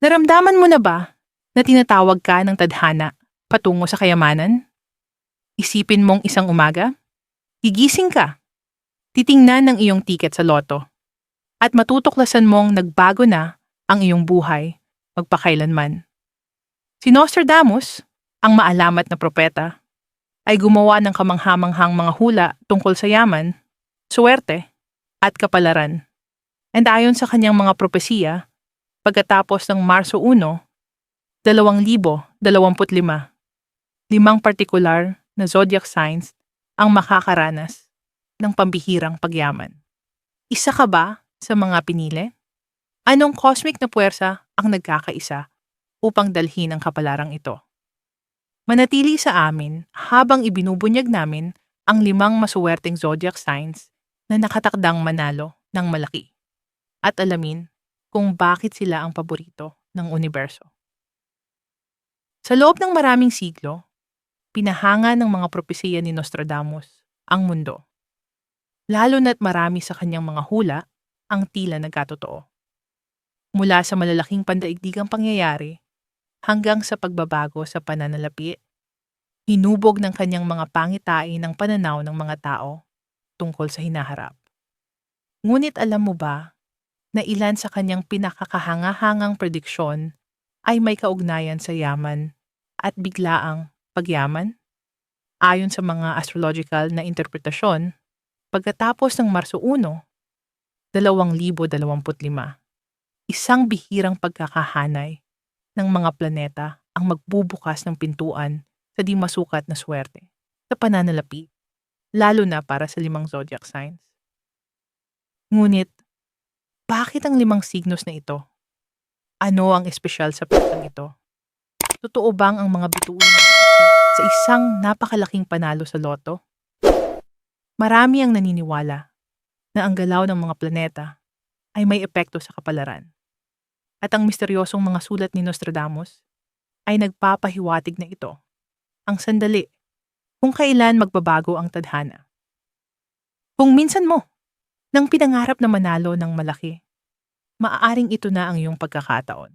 Naramdaman mo na ba na tinatawag ka ng tadhana patungo sa kayamanan? Isipin mong isang umaga, gigising ka, titingnan ng iyong tiket sa loto, at matutuklasan mong nagbago na ang iyong buhay magpakailanman. Si Nostradamus, ang maalamat na propeta, ay gumawa ng kamanghamanghang mga hula tungkol sa yaman, suwerte, at kapalaran. And ayon sa kanyang mga propesiya, pagkatapos ng Marso 1, 2025, limang partikular na zodiac signs ang makakaranas ng pambihirang pagyaman. Isa ka ba sa mga pinili? Anong cosmic na puwersa ang nagkakaisa upang dalhin ang kapalarang ito? Manatili sa amin habang ibinubunyag namin ang limang masuwerteng zodiac signs na nakatakdang manalo ng malaki at alamin kung bakit sila ang paborito ng universo. Sa loob ng maraming siglo, pinahanga ng mga propesiya ni Nostradamus ang mundo. Lalo na't marami sa kanyang mga hula ang tila nagkatotoo. Mula sa malalaking pandaigdigang pangyayari hanggang sa pagbabago sa pananalapi, hinubog ng kanyang mga pangitain ng pananaw ng mga tao tungkol sa hinaharap. Ngunit alam mo ba na ilan sa kanyang pinakakahangahangang prediksyon ay may kaugnayan sa yaman at biglaang pagyaman? Ayon sa mga astrological na interpretasyon, pagkatapos ng Marso 1, 2025, isang bihirang pagkakahanay ng mga planeta ang magbubukas ng pintuan sa di masukat na swerte sa pananalapi, lalo na para sa limang zodiac signs. Ngunit, bakit ang limang signos na ito? Ano ang espesyal sa petang ito? Totoo bang ang mga bituin sa isang napakalaking panalo sa loto? Marami ang naniniwala na ang galaw ng mga planeta ay may epekto sa kapalaran. At ang misteryosong mga sulat ni Nostradamus ay nagpapahiwatig na ito ang sandali kung kailan magbabago ang tadhana. Kung minsan mo, nang pinangarap na manalo ng malaki, maaaring ito na ang iyong pagkakataon.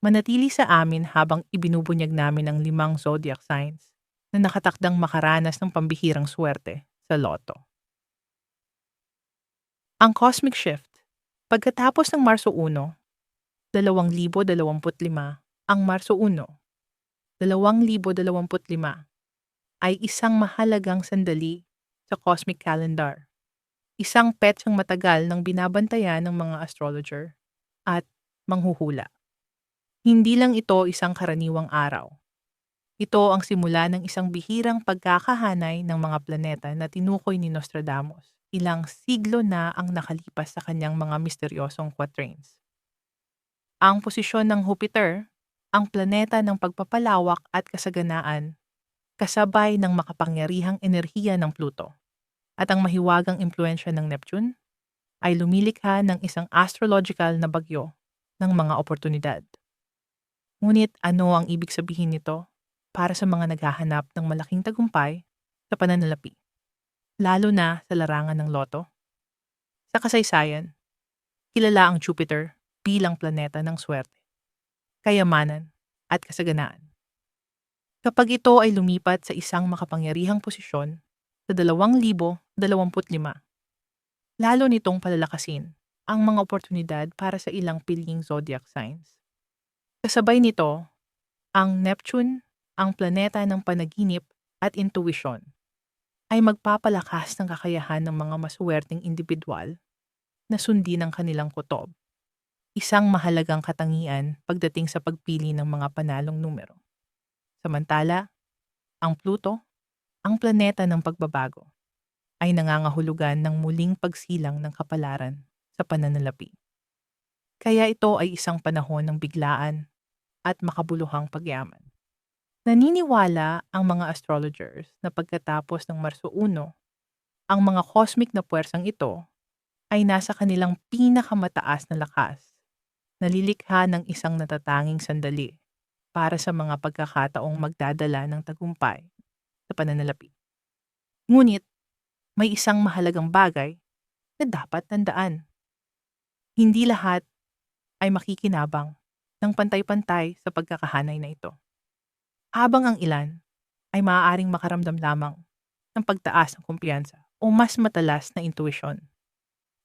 Manatili sa amin habang ibinubunyag namin ang limang zodiac signs na nakatakdang makaranas ng pambihirang swerte sa loto. Ang Cosmic Shift Pagkatapos ng Marso 1, 2025, ang Marso 1, 2025 ay isang mahalagang sandali sa cosmic calendar. Isang petsang matagal ng binabantayan ng mga astrologer at manghuhula. Hindi lang ito isang karaniwang araw. Ito ang simula ng isang bihirang pagkakahanay ng mga planeta na tinukoy ni Nostradamus. Ilang siglo na ang nakalipas sa kanyang mga misteryosong quatrains. Ang posisyon ng Jupiter, ang planeta ng pagpapalawak at kasaganaan, kasabay ng makapangyarihang enerhiya ng Pluto, at ang mahiwagang impluensya ng Neptune, ay lumilikha ng isang astrological na bagyo ng mga oportunidad. Ngunit ano ang ibig sabihin nito para sa mga naghahanap ng malaking tagumpay sa pananalapi, lalo na sa larangan ng loto? Sa kasaysayan, kilala ang Jupiter bilang planeta ng swerte, kayamanan at kasaganaan. Kapag ito ay lumipat sa isang makapangyarihang posisyon sa 2025, lalo nitong palalakasin ang mga oportunidad para sa ilang piling zodiac signs. Kasabay nito, ang Neptune, ang planeta ng panaginip at intuition, ay magpapalakas ng kakayahan ng mga masuwerteng individual na sundin ang kanilang kutob. Isang mahalagang katangian pagdating sa pagpili ng mga panalong numero. Samantala, ang Pluto, ang planeta ng pagbabago, ay nangangahulugan ng muling pagsilang ng kapalaran sa pananalapi. Kaya ito ay isang panahon ng biglaan at makabuluhang pagyaman. Naniniwala ang mga astrologers na pagkatapos ng Marso 1, ang mga cosmic na puwersang ito ay nasa kanilang pinakamataas na lakas, nalilikha ng isang natatanging sandali para sa mga pagkakataong magdadala ng tagumpay sa pananalapi. Ngunit, may isang mahalagang bagay na dapat tandaan. Hindi lahat ay makikinabang ng pantay-pantay sa pagkakahanay na ito. Habang ang ilan ay maaaring makaramdam lamang ng pagtaas ng kumpiyansa o mas matalas na intuition.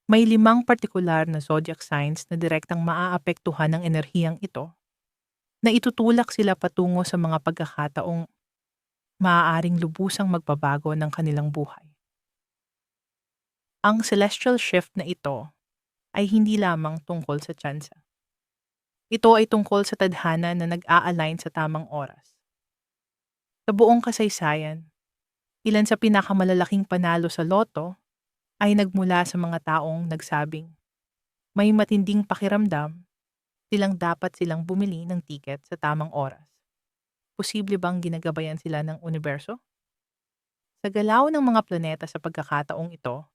May limang partikular na zodiac signs na direktang maaapektuhan ng enerhiyang ito na itutulak sila patungo sa mga pagkakataong maaaring lubusang magbabago ng kanilang buhay. Ang celestial shift na ito ay hindi lamang tungkol sa tsansa. Ito ay tungkol sa tadhana na nag-a-align sa tamang oras. Sa buong kasaysayan, ilan sa pinakamalalaking panalo sa loto ay nagmula sa mga taong nagsabing, may matinding pakiramdam, silang dapat silang bumili ng tiket sa tamang oras. Posible bang ginagabayan sila ng universo? Sa galaw ng mga planeta sa pagkakataong ito,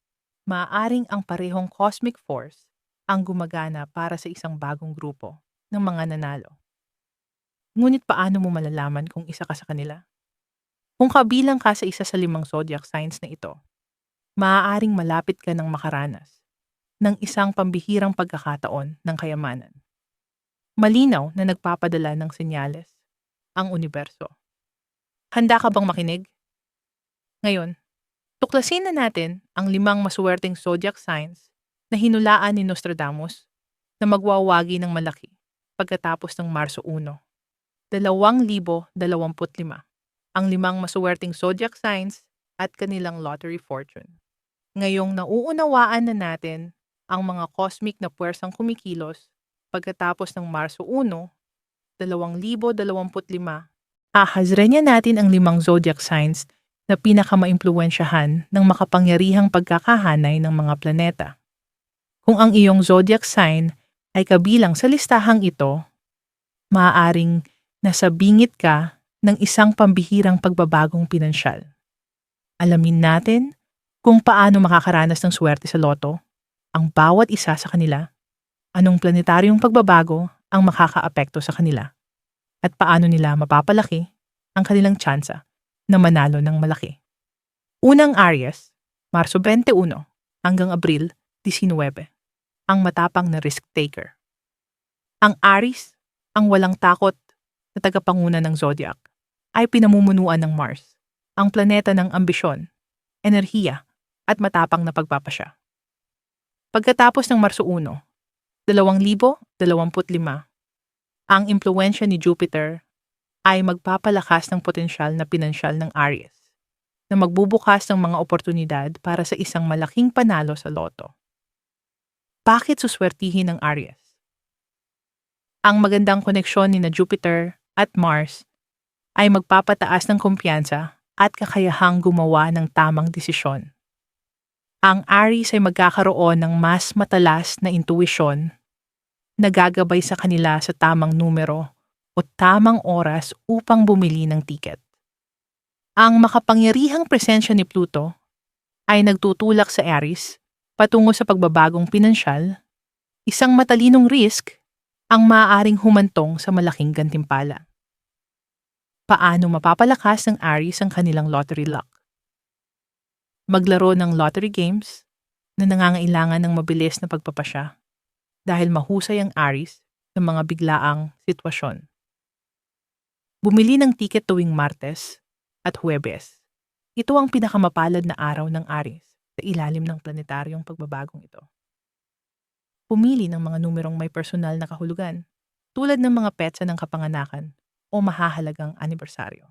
maaaring ang parehong cosmic force ang gumagana para sa isang bagong grupo ng mga nanalo. Ngunit paano mo malalaman kung isa ka sa kanila? Kung kabilang ka sa isa sa limang zodiac signs na ito, maaaring malapit ka ng makaranas ng isang pambihirang pagkakataon ng kayamanan. Malinaw na nagpapadala ng senyales ang universo. Handa ka bang makinig? Ngayon, tuklasin na natin ang limang maswerteng zodiac signs na hinulaan ni Nostradamus na magwawagi ng malaki pagkatapos ng Marso 1. 2025 ang limang maswerteng zodiac signs at kanilang lottery fortune. Ngayong nauunawaan na natin ang mga cosmic na puwersang kumikilos pagkatapos ng Marso 1, 2025, ahazrenya natin ang limang zodiac signs na pinakamaimpluwensyahan ng makapangyarihang pagkakahanay ng mga planeta. Kung ang iyong zodiac sign ay kabilang sa listahang ito, maaaring nasa bingit ka ng isang pambihirang pagbabagong pinansyal. Alamin natin kung paano makakaranas ng swerte sa loto ang bawat isa sa kanila, anong planetaryong pagbabago ang makakaapekto sa kanila, at paano nila mapapalaki ang kanilang tsansa na manalo ng malaki. Unang Aries, Marso 21 hanggang Abril 19, ang matapang na risk taker. Ang Aries, ang walang takot na tagapanguna ng zodiac, ay pinamumunuan ng Mars, ang planeta ng ambisyon, enerhiya at matapang na pagpapasya. Pagkatapos ng Marso 1, 2025, ang impluensya ni Jupiter ay magpapalakas ng potensyal na pinansyal ng Aries na magbubukas ng mga oportunidad para sa isang malaking panalo sa loto. Bakit suswertihin ng Aries? Ang magandang koneksyon ni na Jupiter at Mars ay magpapataas ng kumpiyansa at kakayahang gumawa ng tamang desisyon ang Aries ay magkakaroon ng mas matalas na intuisyon na gagabay sa kanila sa tamang numero o tamang oras upang bumili ng tiket. Ang makapangyarihang presensya ni Pluto ay nagtutulak sa Aries patungo sa pagbabagong pinansyal, isang matalinong risk ang maaaring humantong sa malaking gantimpala. Paano mapapalakas ng Aries ang kanilang lottery luck? maglaro ng lottery games na nangangailangan ng mabilis na pagpapasya dahil mahusay ang Aries sa mga biglaang sitwasyon. Bumili ng tiket tuwing Martes at Huwebes. Ito ang pinakamapalad na araw ng Aries sa ilalim ng planetaryong pagbabagong ito. Pumili ng mga numerong may personal na kahulugan tulad ng mga petsa ng kapanganakan o mahahalagang anibersaryo.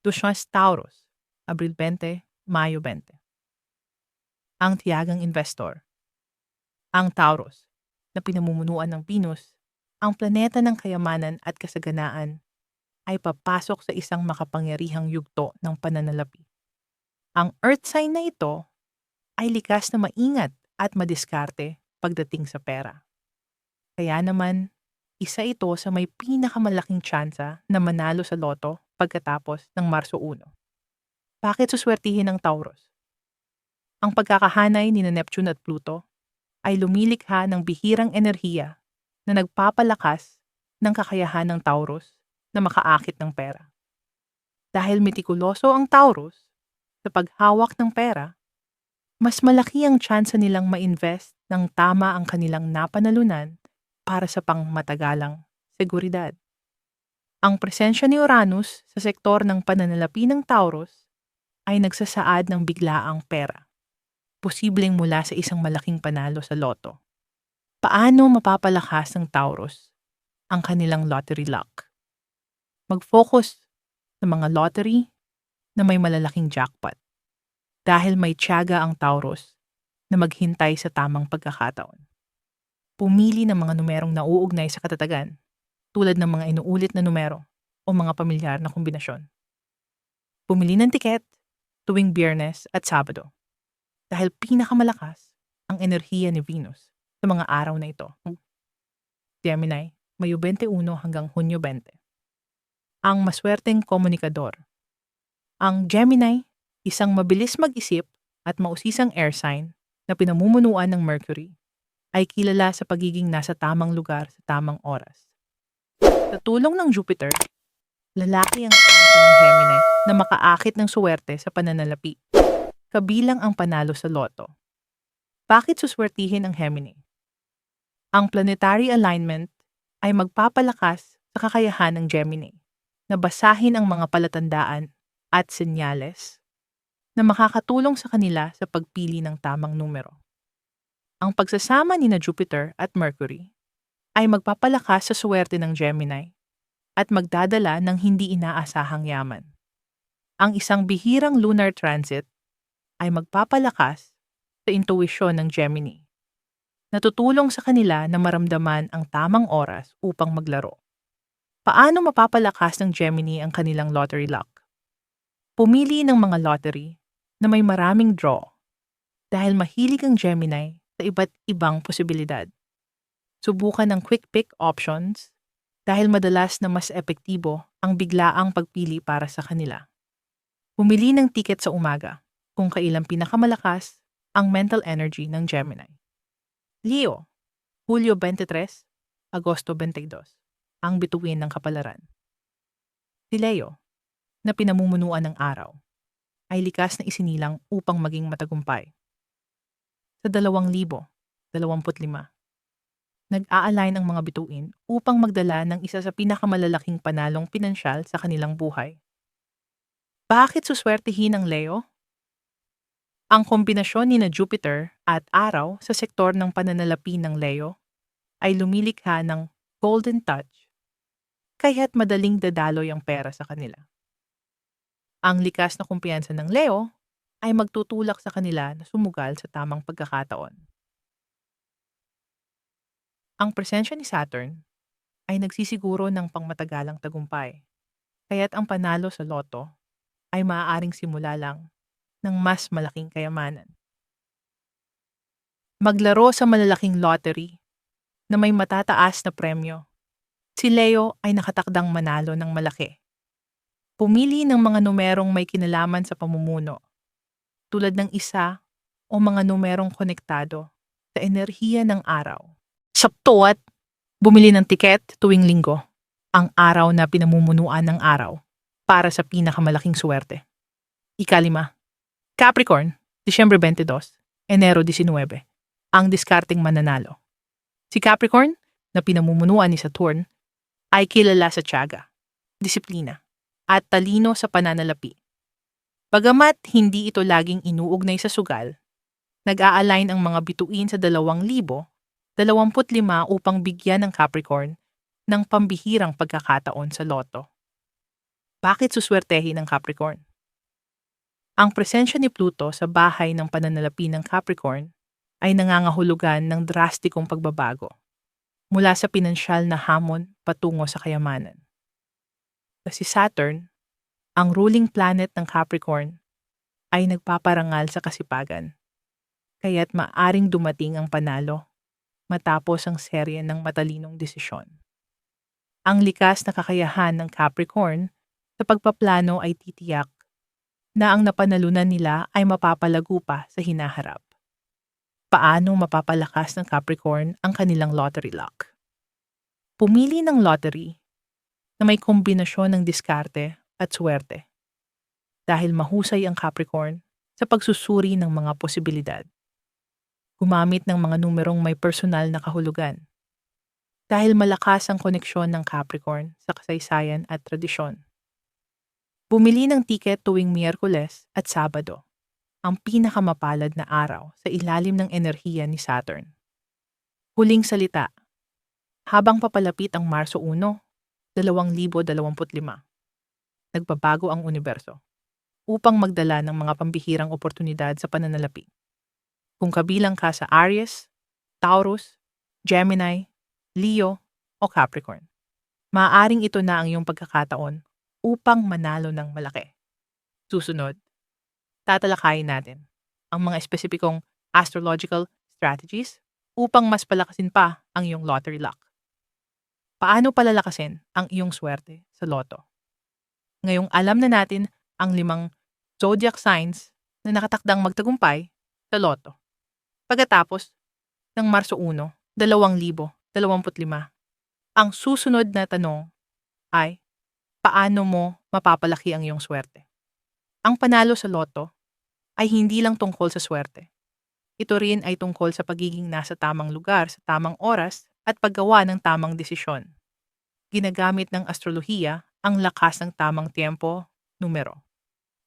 Dusyas Taurus, Abril 20, Mayo 20. Ang tiyagang investor. Ang Taurus, na pinamumunuan ng Venus, ang planeta ng kayamanan at kasaganaan, ay papasok sa isang makapangyarihang yugto ng pananalapi. Ang earth sign na ito ay likas na maingat at madiskarte pagdating sa pera. Kaya naman, isa ito sa may pinakamalaking tsansa na manalo sa loto pagkatapos ng Marso 1. Bakit suswertihin ng Taurus? Ang pagkakahanay ni Neptune at Pluto ay lumilikha ng bihirang enerhiya na nagpapalakas ng kakayahan ng Taurus na makaakit ng pera. Dahil metikuloso ang Taurus sa paghawak ng pera, mas malaki ang tsansa nilang ma-invest ng tama ang kanilang napanalunan para sa pangmatagalang seguridad. Ang presensya ni Uranus sa sektor ng pananalapi ng Taurus ay nagsasaad ng biglaang pera, posibleng mula sa isang malaking panalo sa loto. Paano mapapalakas ng Taurus ang kanilang lottery luck? Mag-focus sa mga lottery na may malalaking jackpot dahil may tiyaga ang Taurus na maghintay sa tamang pagkakataon. Pumili ng mga numerong nauugnay sa katatagan tulad ng mga inuulit na numero o mga pamilyar na kombinasyon. Pumili ng tiket tuwing biyernes at sabado dahil pinakamalakas ang enerhiya ni Venus sa mga araw na ito. Gemini, Mayo 21 hanggang Hunyo 20. Ang maswerteng komunikador. Ang Gemini, isang mabilis mag-isip at mausisang air sign na pinamumunuan ng Mercury, ay kilala sa pagiging nasa tamang lugar sa tamang oras. Sa tulong ng Jupiter, lalaki ang santo ng Gemini na makaakit ng suwerte sa pananalapi, kabilang ang panalo sa loto. Bakit suswertihin ang Gemini? Ang planetary alignment ay magpapalakas sa kakayahan ng Gemini na basahin ang mga palatandaan at senyales na makakatulong sa kanila sa pagpili ng tamang numero. Ang pagsasama ni na Jupiter at Mercury ay magpapalakas sa swerte ng Gemini at magdadala ng hindi inaasahang yaman. Ang isang bihirang lunar transit ay magpapalakas sa intuwisyon ng Gemini. Natutulong sa kanila na maramdaman ang tamang oras upang maglaro. Paano mapapalakas ng Gemini ang kanilang lottery luck? Pumili ng mga lottery na may maraming draw dahil mahilig ang Gemini sa iba't ibang posibilidad. Subukan ng quick pick options dahil madalas na mas epektibo ang biglaang pagpili para sa kanila. Pumili ng tiket sa umaga kung kailan pinakamalakas ang mental energy ng Gemini. Leo, Hulyo 23, Agosto 22, ang bituin ng kapalaran. Si Leo, na pinamumunuan ng araw, ay likas na isinilang upang maging matagumpay. Sa 2025, nag-a-align ang mga bituin upang magdala ng isa sa pinakamalalaking panalong pinansyal sa kanilang buhay. Bakit suswertihin ang Leo? Ang kombinasyon ni na Jupiter at araw sa sektor ng pananalapi ng Leo ay lumilikha ng golden touch, kaya't madaling dadaloy ang pera sa kanila. Ang likas na kumpiyansa ng Leo ay magtutulak sa kanila na sumugal sa tamang pagkakataon. Ang presensya ni Saturn ay nagsisiguro ng pangmatagalang tagumpay, kaya't ang panalo sa loto ay maaaring simula lang ng mas malaking kayamanan. Maglaro sa malalaking lottery na may matataas na premyo. Si Leo ay nakatakdang manalo ng malaki. Pumili ng mga numerong may kinalaman sa pamumuno, tulad ng isa o mga numerong konektado sa enerhiya ng araw. Sabto at bumili ng tiket tuwing linggo, ang araw na pinamumunuan ng araw para sa pinakamalaking swerte. Ikalima, Capricorn, Disyembre 22, Enero 19, ang diskarting mananalo. Si Capricorn, na pinamumunuan ni Saturn, ay kilala sa tiyaga, disiplina, at talino sa pananalapi. Bagamat hindi ito laging inuugnay sa sugal, nag-a-align ang mga bituin sa 2,025 upang bigyan ng Capricorn ng pambihirang pagkakataon sa loto. Bakit suswertehin ng Capricorn? Ang presensya ni Pluto sa bahay ng pananalapi ng Capricorn ay nangangahulugan ng drastikong pagbabago mula sa pinansyal na hamon patungo sa kayamanan. Kasi Saturn, ang ruling planet ng Capricorn, ay nagpaparangal sa kasipagan. Kaya't maaring dumating ang panalo matapos ang serye ng matalinong desisyon. Ang likas na kakayahan ng Capricorn sa pagpaplano ay titiyak na ang napanalunan nila ay mapapalago pa sa hinaharap. Paano mapapalakas ng Capricorn ang kanilang lottery luck? Pumili ng lottery na may kombinasyon ng diskarte at swerte. Dahil mahusay ang Capricorn sa pagsusuri ng mga posibilidad. Gumamit ng mga numerong may personal na kahulugan. dahil malakas ang koneksyon ng Capricorn sa kasaysayan at tradisyon. Bumili ng tiket tuwing Miyerkules at Sabado, ang pinakamapalad na araw sa ilalim ng enerhiya ni Saturn. Huling salita. Habang papalapit ang Marso 1, 2025, nagbabago ang universo upang magdala ng mga pambihirang oportunidad sa pananalapi. Kung kabilang ka sa Aries, Taurus, Gemini, Leo, o Capricorn, maaaring ito na ang iyong pagkakataon upang manalo ng malaki. Susunod, tatalakayin natin ang mga espesipikong astrological strategies upang mas palakasin pa ang iyong lottery luck. Paano palalakasin ang iyong swerte sa loto? Ngayong alam na natin ang limang zodiac signs na nakatakdang magtagumpay sa loto. Pagkatapos ng Marso 1, 2025, ang susunod na tanong ay, paano mo mapapalaki ang iyong swerte? Ang panalo sa loto ay hindi lang tungkol sa swerte. Ito rin ay tungkol sa pagiging nasa tamang lugar sa tamang oras at paggawa ng tamang desisyon. Ginagamit ng astrolohiya ang lakas ng tamang tiempo, numero,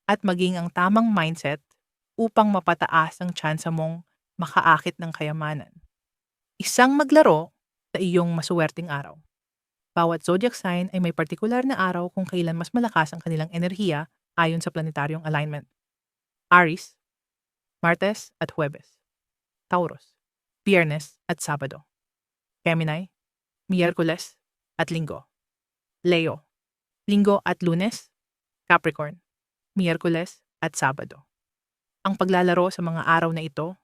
at maging ang tamang mindset upang mapataas ang tsansa mong makaakit ng kayamanan. Isang maglaro sa iyong masuwerting araw. Bawat zodiac sign ay may partikular na araw kung kailan mas malakas ang kanilang enerhiya ayon sa planetaryong alignment. Aries, Martes at Huwebes. Taurus, Biyernes at Sabado. Gemini, Miyerkules at Linggo. Leo, Linggo at Lunes. Capricorn, Miyerkules at Sabado. Ang paglalaro sa mga araw na ito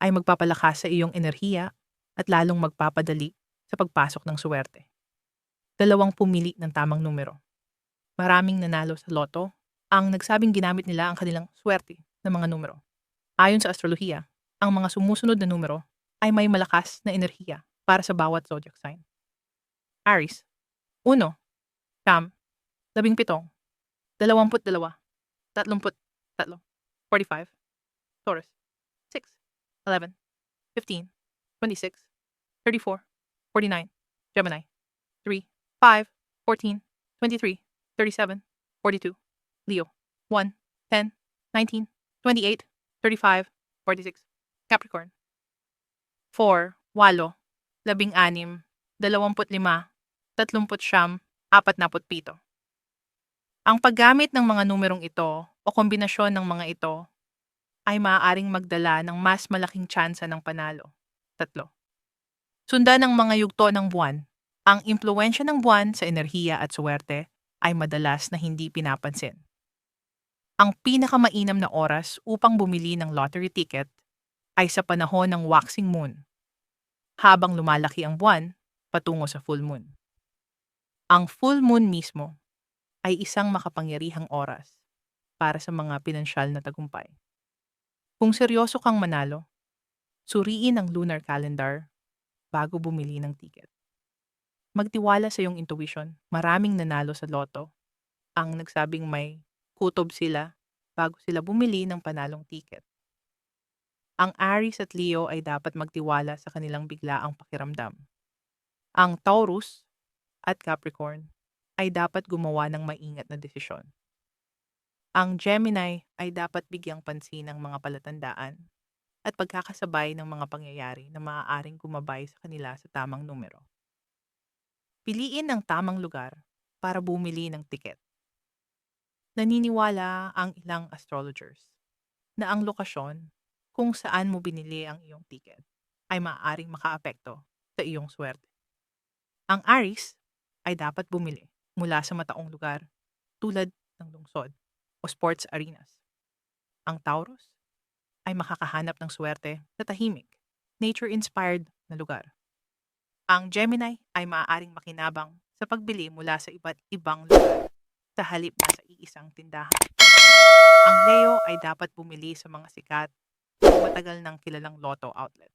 ay magpapalakas sa iyong enerhiya at lalong magpapadali sa pagpasok ng suwerte. Dalawang pumili ng tamang numero. Maraming nanalo sa loto ang nagsabing ginamit nila ang kanilang swerte ng mga numero. Ayon sa astrolohiya, ang mga sumusunod na numero ay may malakas na enerhiya para sa bawat zodiac sign. Aries, 1, Cam, 17, 22, 33, 43, 45, Taurus, 6, 11, 15, 26, 34, 49, Gemini, 3, 5, 14, 23, 37, 42, Leo, 1, 10, 19, 28, 35, 46, Capricorn, 4, 8, labing-anim, dalawamput lima, tatlumput siyam, apatnaput pito. Ang paggamit ng mga numerong ito o kombinasyon ng mga ito ay maaaring magdala ng mas malaking tsansa ng panalo. Tatlo. Sundan ng mga yugto ng buwan. Ang impluensya ng buwan sa enerhiya at suwerte ay madalas na hindi pinapansin. Ang pinakamainam na oras upang bumili ng lottery ticket ay sa panahon ng waxing moon habang lumalaki ang buwan patungo sa full moon. Ang full moon mismo ay isang makapangyarihang oras para sa mga pinansyal na tagumpay. Kung seryoso kang manalo, suriin ang lunar calendar bago bumili ng ticket. Magtiwala sa iyong intuition. Maraming nanalo sa loto ang nagsabing may kutob sila bago sila bumili ng panalong ticket. Ang Aries at Leo ay dapat magtiwala sa kanilang biglaang pakiramdam. Ang Taurus at Capricorn ay dapat gumawa ng maingat na desisyon. Ang Gemini ay dapat bigyang pansin ng mga palatandaan at pagkakasabay ng mga pangyayari na maaaring gumabay sa kanila sa tamang numero. Piliin ang tamang lugar para bumili ng tiket. Naniniwala ang ilang astrologers na ang lokasyon kung saan mo binili ang iyong tiket ay maaaring makaapekto sa iyong swerte. Ang Aries ay dapat bumili mula sa mataong lugar tulad ng lungsod o sports arenas. Ang Taurus ay makakahanap ng swerte sa tahimik, nature-inspired na lugar. Ang Gemini ay maaaring makinabang sa pagbili mula sa iba't ibang lugar sa halip na sa iisang tindahan. Ang Leo ay dapat bumili sa mga sikat matagal ng kilalang lotto outlet.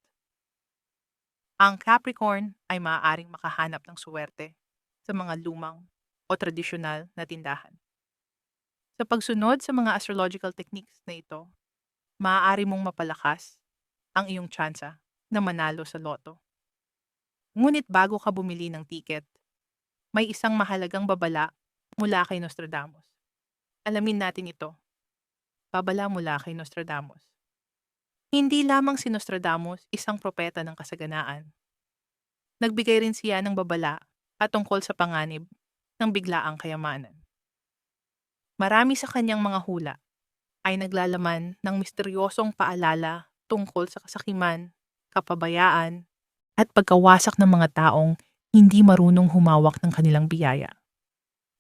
Ang Capricorn ay maaaring makahanap ng swerte sa mga lumang o tradisyonal na tindahan. Sa pagsunod sa mga astrological techniques na ito, maaari mong mapalakas ang iyong tsansa na manalo sa loto. Ngunit bago ka bumili ng tiket, may isang mahalagang babala mula kay Nostradamus. Alamin natin ito. Babala mula kay Nostradamus. Hindi lamang si Nostradamus isang propeta ng kasaganaan. Nagbigay rin siya ng babala patungkol sa panganib ng biglaang kayamanan. Marami sa kanyang mga hula ay naglalaman ng misteryosong paalala tungkol sa kasakiman, kapabayaan, at pagkawasak ng mga taong hindi marunong humawak ng kanilang biyaya.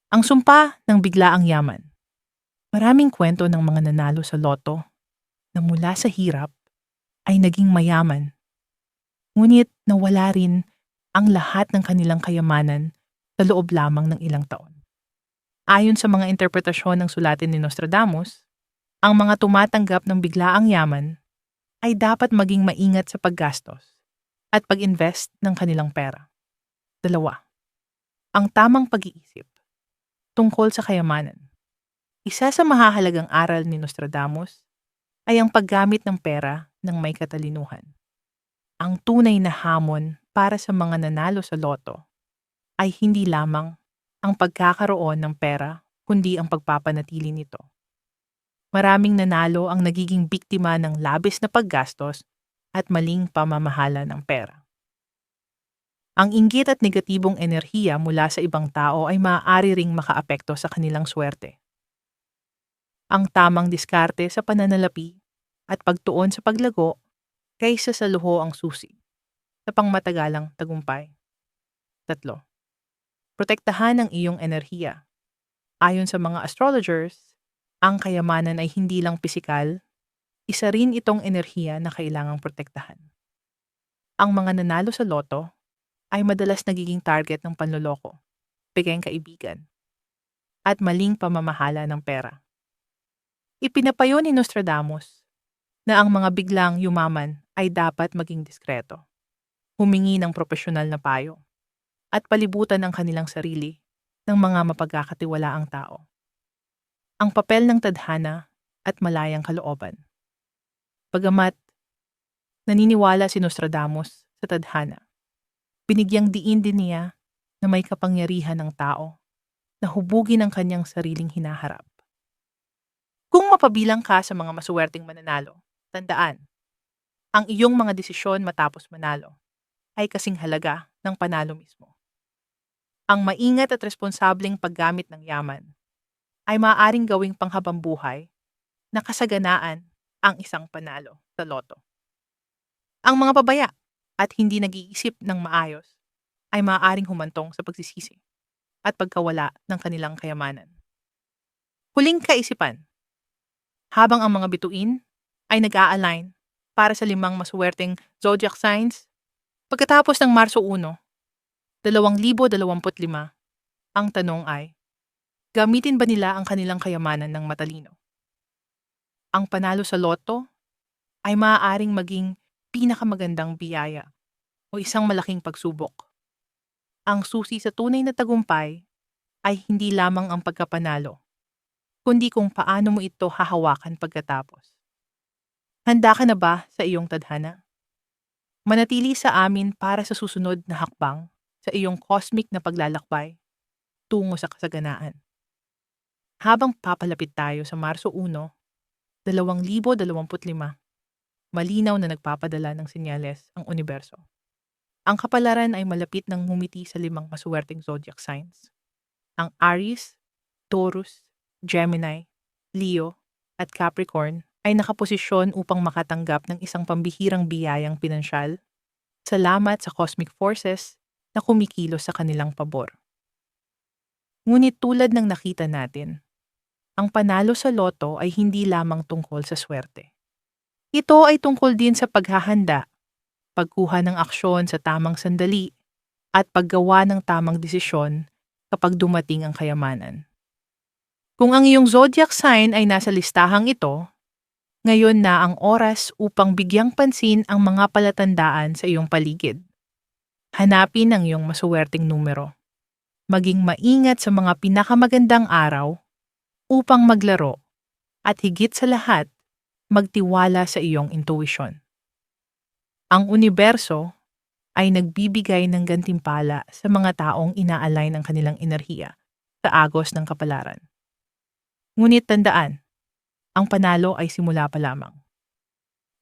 Ang sumpa ng biglaang yaman. Maraming kwento ng mga nanalo sa loto na mula sa hirap ay naging mayaman. Ngunit nawala rin ang lahat ng kanilang kayamanan sa loob lamang ng ilang taon. Ayon sa mga interpretasyon ng sulatin ni Nostradamus, ang mga tumatanggap ng biglaang yaman ay dapat maging maingat sa paggastos at pag-invest ng kanilang pera. Dalawa, ang tamang pag-iisip tungkol sa kayamanan. Isa sa mahahalagang aral ni Nostradamus ay ang paggamit ng pera ng may katalinuhan. Ang tunay na hamon para sa mga nanalo sa loto ay hindi lamang ang pagkakaroon ng pera kundi ang pagpapanatili nito. Maraming nanalo ang nagiging biktima ng labis na paggastos at maling pamamahala ng pera. Ang inggit at negatibong enerhiya mula sa ibang tao ay maaari ring makaapekto sa kanilang swerte. Ang tamang diskarte sa pananalapi at pagtuon sa paglago kaysa sa luho ang susi sa pangmatagalang tagumpay. Tatlo. Protektahan ang iyong enerhiya. Ayon sa mga astrologers, ang kayamanan ay hindi lang pisikal isa rin itong enerhiya na kailangang protektahan. Ang mga nanalo sa loto ay madalas nagiging target ng panloloko, bigayang kaibigan, at maling pamamahala ng pera. Ipinapayo ni Nostradamus na ang mga biglang yumaman ay dapat maging diskreto, humingi ng profesional na payo, at palibutan ang kanilang sarili ng mga mapagkakatiwalaang tao. Ang papel ng tadhana at malayang kalooban. Pagamat naniniwala si Nostradamus sa tadhana, binigyang diin din niya na may kapangyarihan ng tao na hubugin ang kanyang sariling hinaharap. Kung mapabilang ka sa mga masuwerteng mananalo, tandaan, ang iyong mga desisyon matapos manalo ay kasing halaga ng panalo mismo. Ang maingat at responsableng paggamit ng yaman ay maaaring gawing panghabambuhay na kasaganaan ang isang panalo sa loto. Ang mga pabaya at hindi nag-iisip ng maayos ay maaaring humantong sa pagsisisi at pagkawala ng kanilang kayamanan. Huling kaisipan, habang ang mga bituin ay nag-a-align para sa limang maswerteng zodiac signs, pagkatapos ng Marso 1, 2025, ang tanong ay, gamitin ba nila ang kanilang kayamanan ng matalino? ang panalo sa loto ay maaaring maging pinakamagandang biyaya o isang malaking pagsubok. Ang susi sa tunay na tagumpay ay hindi lamang ang pagkapanalo, kundi kung paano mo ito hahawakan pagkatapos. Handa ka na ba sa iyong tadhana? Manatili sa amin para sa susunod na hakbang sa iyong cosmic na paglalakbay tungo sa kasaganaan. Habang papalapit tayo sa Marso 1, 2025. Malinaw na nagpapadala ng senyales ang universo. Ang kapalaran ay malapit ng humiti sa limang maswerteng zodiac signs. Ang Aries, Taurus, Gemini, Leo, at Capricorn ay nakaposisyon upang makatanggap ng isang pambihirang biyayang pinansyal. Salamat sa cosmic forces na kumikilos sa kanilang pabor. Ngunit tulad ng nakita natin, ang panalo sa loto ay hindi lamang tungkol sa swerte. Ito ay tungkol din sa paghahanda, pagkuha ng aksyon sa tamang sandali, at paggawa ng tamang desisyon kapag dumating ang kayamanan. Kung ang iyong zodiac sign ay nasa listahang ito, ngayon na ang oras upang bigyang pansin ang mga palatandaan sa iyong paligid. Hanapin ang iyong masuwerteng numero. Maging maingat sa mga pinakamagandang araw upang maglaro at higit sa lahat, magtiwala sa iyong intuition. Ang universo ay nagbibigay ng gantimpala sa mga taong ina-align ang kanilang enerhiya sa agos ng kapalaran. Ngunit tandaan, ang panalo ay simula pa lamang.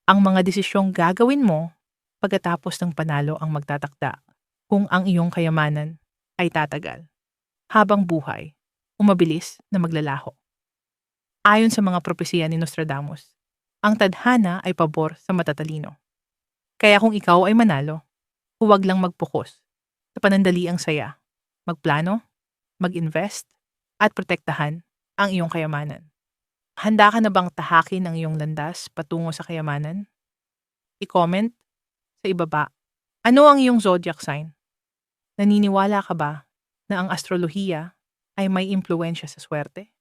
Ang mga desisyong gagawin mo pagkatapos ng panalo ang magtatakda kung ang iyong kayamanan ay tatagal habang buhay o mabilis na maglalaho. Ayon sa mga propesiya ni Nostradamus, ang tadhana ay pabor sa matatalino. Kaya kung ikaw ay manalo, huwag lang magpokus sa panandaliang saya. Magplano, mag-invest, at protektahan ang iyong kayamanan. Handa ka na bang tahakin ang iyong landas patungo sa kayamanan? I-comment sa ibaba. Ano ang iyong zodiac sign? Naniniwala ka ba na ang astrolohiya ay may impluensya sa swerte?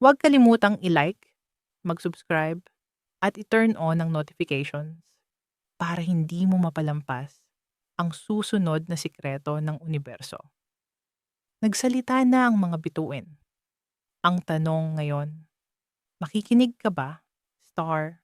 Huwag kalimutang i-like, mag-subscribe, at i-turn on ang notifications para hindi mo mapalampas ang susunod na sikreto ng universo. Nagsalita na ang mga bituin. Ang tanong ngayon, makikinig ka ba, star